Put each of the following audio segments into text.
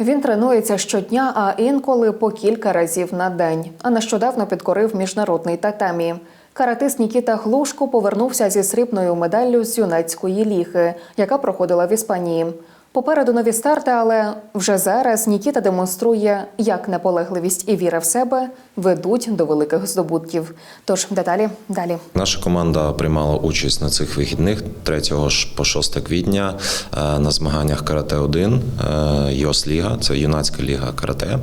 Він тренується щодня, а інколи по кілька разів на день. А нещодавно підкорив міжнародний татамі. Каратист Нікіта Глушко повернувся зі срібною медаллю з юнацької ліги, яка проходила в Іспанії. Попереду нові старти, але вже зараз Нікіта демонструє, як наполегливість і віра в себе ведуть до великих здобутків. Тож деталі далі. Наша команда приймала участь на цих вихідних 3 ж по 6 квітня е, на змаганнях карате 1 ЙОС Ліга, це юнацька ліга карате. Е,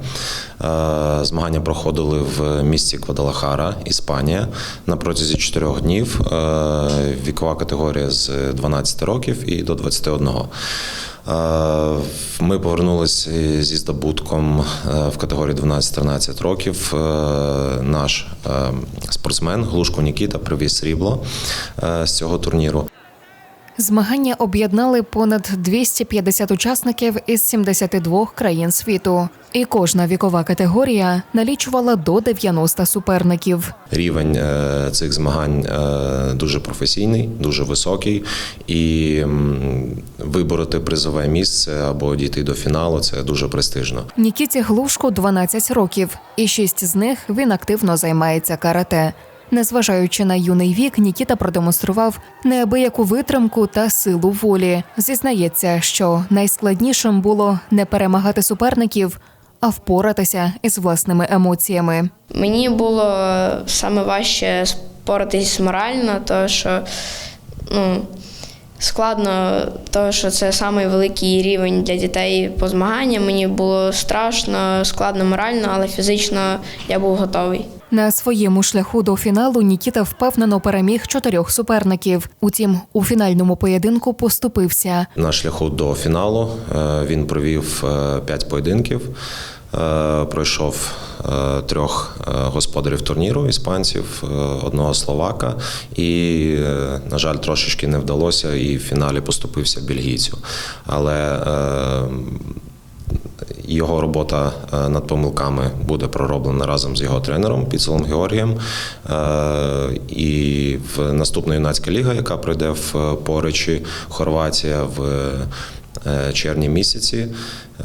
Змагання проходили в місті Квадалахара, Іспанія. На протязі 4 днів е, вікова категорія з 12 років і до 21. Е, Ми повернулися зі здобутком е, в категорії 12-13 років. Е, Наш спортсмен Глушко Нікіта привіз срібло з цього турніру. Змагання об'єднали понад 250 учасників із 72 країн світу, і кожна вікова категорія налічувала до 90 суперників. Рівень е, цих змагань е, дуже професійний, дуже високий, і вибороти призове місце або дійти до фіналу це дуже престижно. Нікіті Глушку 12 років, і шість з них він активно займається карате. Незважаючи на юний вік, Нікіта продемонстрував неабияку витримку та силу волі. Зізнається, що найскладнішим було не перемагати суперників, а впоратися із власними емоціями. Мені було саме важче споратись морально, тому що ну, складно, тому що це самий великий рівень для дітей по змаганням. Мені було страшно, складно морально, але фізично я був готовий. На своєму шляху до фіналу Нікіта впевнено переміг чотирьох суперників. Утім, у фінальному поєдинку поступився. На шляху до фіналу е, він провів е, п'ять поєдинків. е, Пройшов трьох е, господарів турніру іспанців, е, одного словака, і, е, на жаль, трошечки не вдалося, і в фіналі поступився бельгійцю. Але е, його робота е, над помилками буде пророблена разом з його тренером Піцелом Георгієм. Е, І в наступна юнацька ліга, яка пройде в е, Поричі, Хорватія в е, червні місяці,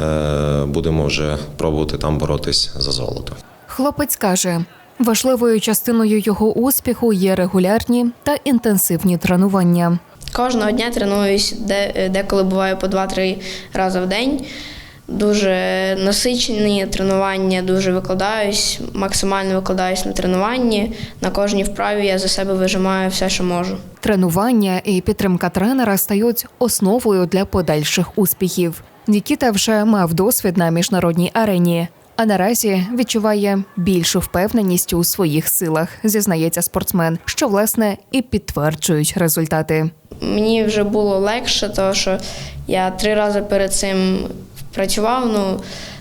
е, будемо вже пробувати там боротись за золото. Хлопець каже, важливою частиною його успіху є регулярні та інтенсивні тренування. Кожного дня тренуюсь, де, деколи буває по 2-3 рази в день. Дуже насичені тренування, дуже викладаюсь, максимально викладаюсь на тренуванні. На кожній вправі я за себе вижимаю все, що можу. Тренування і підтримка тренера стають основою для подальших успіхів. Нікіта вже мав досвід на міжнародній арені, а наразі відчуває більшу впевненість у своїх силах, зізнається спортсмен, що власне і підтверджують результати. Мені вже було легше, тому що я три рази перед цим працював. Ну,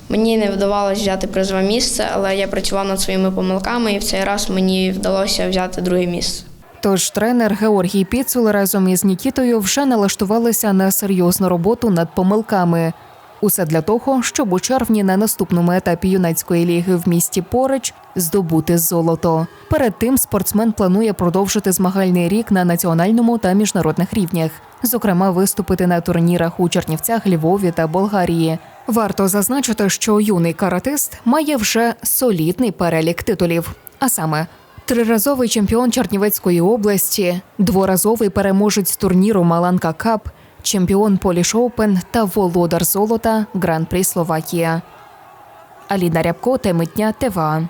мені не вдавалося взяти призове місце, але я працював над своїми помилками, і в цей раз мені вдалося взяти друге місце. Тож тренер Георгій Піцул разом із Нікітою вже налаштувалися на серйозну роботу над помилками. Усе для того, щоб у червні на наступному етапі юнацької ліги в місті Порич здобути золото. Перед тим спортсмен планує продовжити змагальний рік на національному та міжнародних рівнях, зокрема, виступити на турнірах у Чернівцях, Львові та Болгарії. Варто зазначити, що юний каратист має вже солідний перелік титулів, а саме Триразовий чемпіон Чернівецької області, дворазовий переможець турніру Маланка Кап, чемпіон Поліш Оупен та володар золота Гран-при Словакія. Аліна Рябко, Темитня, ТВА.